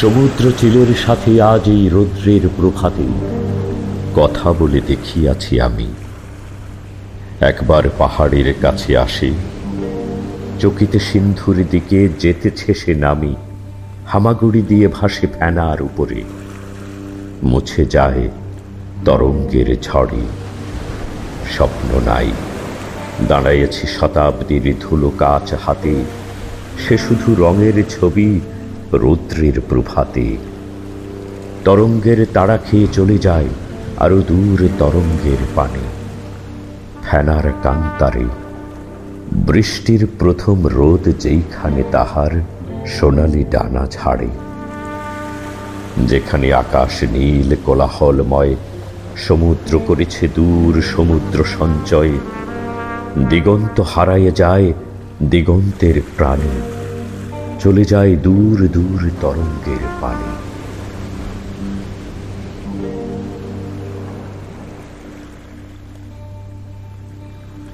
সমুদ্র চিলের সাথে আজ এই রৌদ্রের প্রভাতে কথা বলে দেখিয়াছি আমি। একবার পাহাড়ের কাছে আসে, চকিতে সিন্ধুর দিকে যেতেছে সে নামি, হামাগুড়ি দিয়ে ভাসে ফেনার উপরে। মুছে যায় তরঙ্গের ঝড়ে। স্বপ্ন নাই, দাঁড়াইয়াছি শতাব্দীর ধুলো কাচ হাতে, সে শুধু রঙের ছবি রৌদ্রের প্রভাতে। তরঙ্গের তাড়া খেয়ে চলে যায় আরও দূর তরঙ্গের পানে। ফেনার কান্তারে, বৃষ্টির প্রথম রোদ যেইখানে তাহার সোনালি ডানা ঝাড়ে। যেখানে আকাশ নীল কোলাহলময়, সমুদ্র করেছে দূর সমুদ্র সঞ্চয়, দিগন্ত হারাইয়ে যায় দিগন্তের প্রাণী। চলে যায় দূর দূর তরঙ্গের পানি।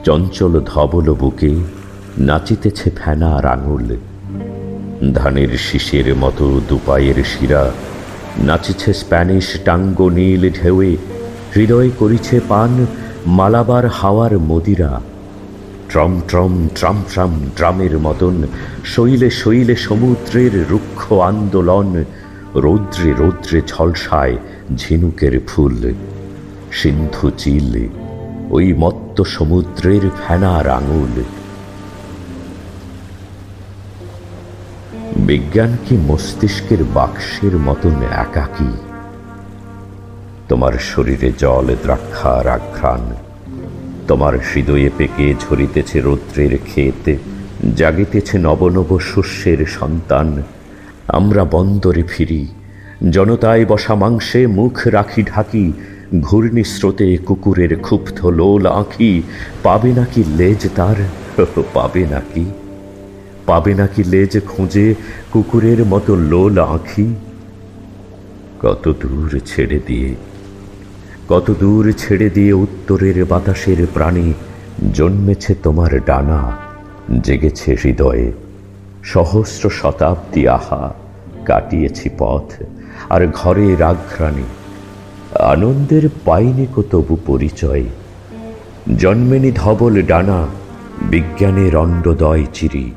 চঞ্চল ধবল বুকে নাচিতেছে ফেনার আঙুল ধানের শীষের মতো দুপায়ের শিরা নাচিছে স্প্যানিশ টাঙ্গ নীল ঢেউয়ে। হৃদয় করিছে পান মালাবার হাওয়ার মদিরা। ট্রম ট্রম, ট্রাম ট্রাম ড্রামের মতন, শৈলে শৈলে সমুদ্রের রুক্ষ আন্দোলন, রৌদ্রে রৌদ্রে ঝলসায় ঝিনুকের ফুল, সিন্ধু চিল, ওই মত্ত সমুদ্রের ফেনার আঙুল। বিজ্ঞান কি মস্তিষ্কের বাক্সের মতন একাকী? তোমার শরীরে জল দ্রাক্ষার আঘ্রাণ তোমার হৃদয়ে পেকে ঝরিতেছে রৌদ্রের ক্ষেত, জাগিতেছে নবনব শস্যের সন্তান। আমরা বন্দরে ফিরি, জনতায় বসা মাংসে মুখ রাখি ঢাকি, ঘূর্ণি স্রোতে কুকুরের ক্ষুব্ধ লোল আঁখি, পাবে নাকি লেজ তার? পাবে নাকি? পাবে নাকি লেজ খুঁজে কুকুরের মতো লোল আঁখি? কত দূর ছেড়ে দিয়ে কত দূর ছেড়ে দিয়ে উত্তরের বাতাসের প্রাণী জন্মেছে তোমার ডানা, জেগেছে হৃদয়ে। সহস্র শতাব্দী আহা, কাটিয়েছি পথ আর ঘরে রাঘ্রাণী আনন্দের পাইনি কো তবু পরিচয়। জন্মেনি ধবল ডানা, বিজ্ঞানের অণ্ডদয় চিরি।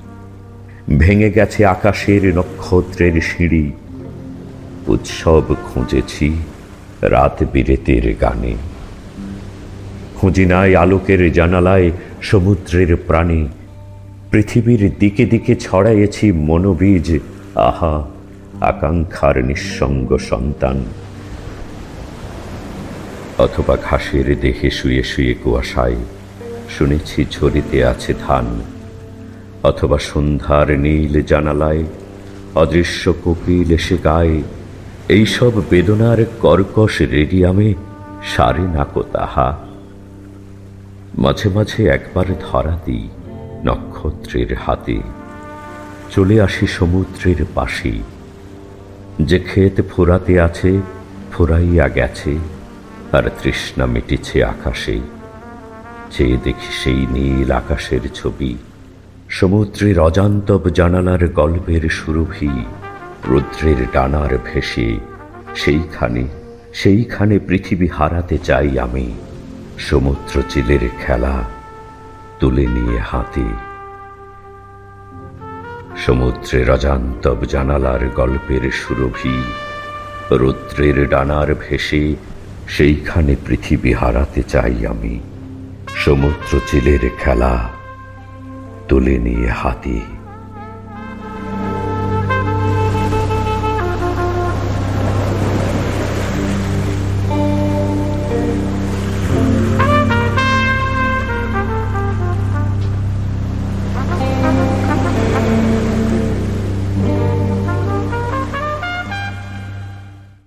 ভেঙে গেছে আকাশের নক্ষত্রের সিঁড়ি। উৎসব খুঁজেছি রাত বিরেতের গানে। খুঁজি নাই আলোকের জানালায় সমুদ্রের প্রাণী, পৃথিবীর দিকে দিকে ছড়াইয়েছি মনোবীজ, আহা, আকাঙ্ক্ষার নিঃসঙ্গ সন্তান। অথবা ঘাসের দেহে শুয়ে শুয়ে কুয়াশায় শুনেছি ঝরিতে আছে ধান। অথবা সন্ধ্যার নীল জানালায় অদৃশ্য কোকিল এসে গায়ে এইসব বেদনার কর্কশ রেডিয়ামে সারে নাকো তাহা। মাঝে মাঝে একবার ধরা দিই নক্ষত্রের হাতে। চলে আসি সমুদ্রের পাশে। যে ক্ষেত ফোরাতে আছে, ফোরাইয়া গেছে আর তৃষ্ণা মিটেছে আকাশে। চেয়ে দেখি সেই নীল আকাশের ছবি। সমুদ্রের অজান্তব জানালার গল্পের সুরভি। রুদ্রের ডানার ভেসে সেইখানে সেইখানে পৃথিবী হারাতে চাই আমি। সমুদ্র চিলের খেলা তুলে নিয়ে হাতে। সমুদ্রের অজান্তব জানালার গল্পের সুরভি, রুদ্রের ডানার ভেসে সেইখানে পৃথিবী হারাতে চাই আমি। সমুদ্র চিলের খেলা তুলে নিয়ে হাতে।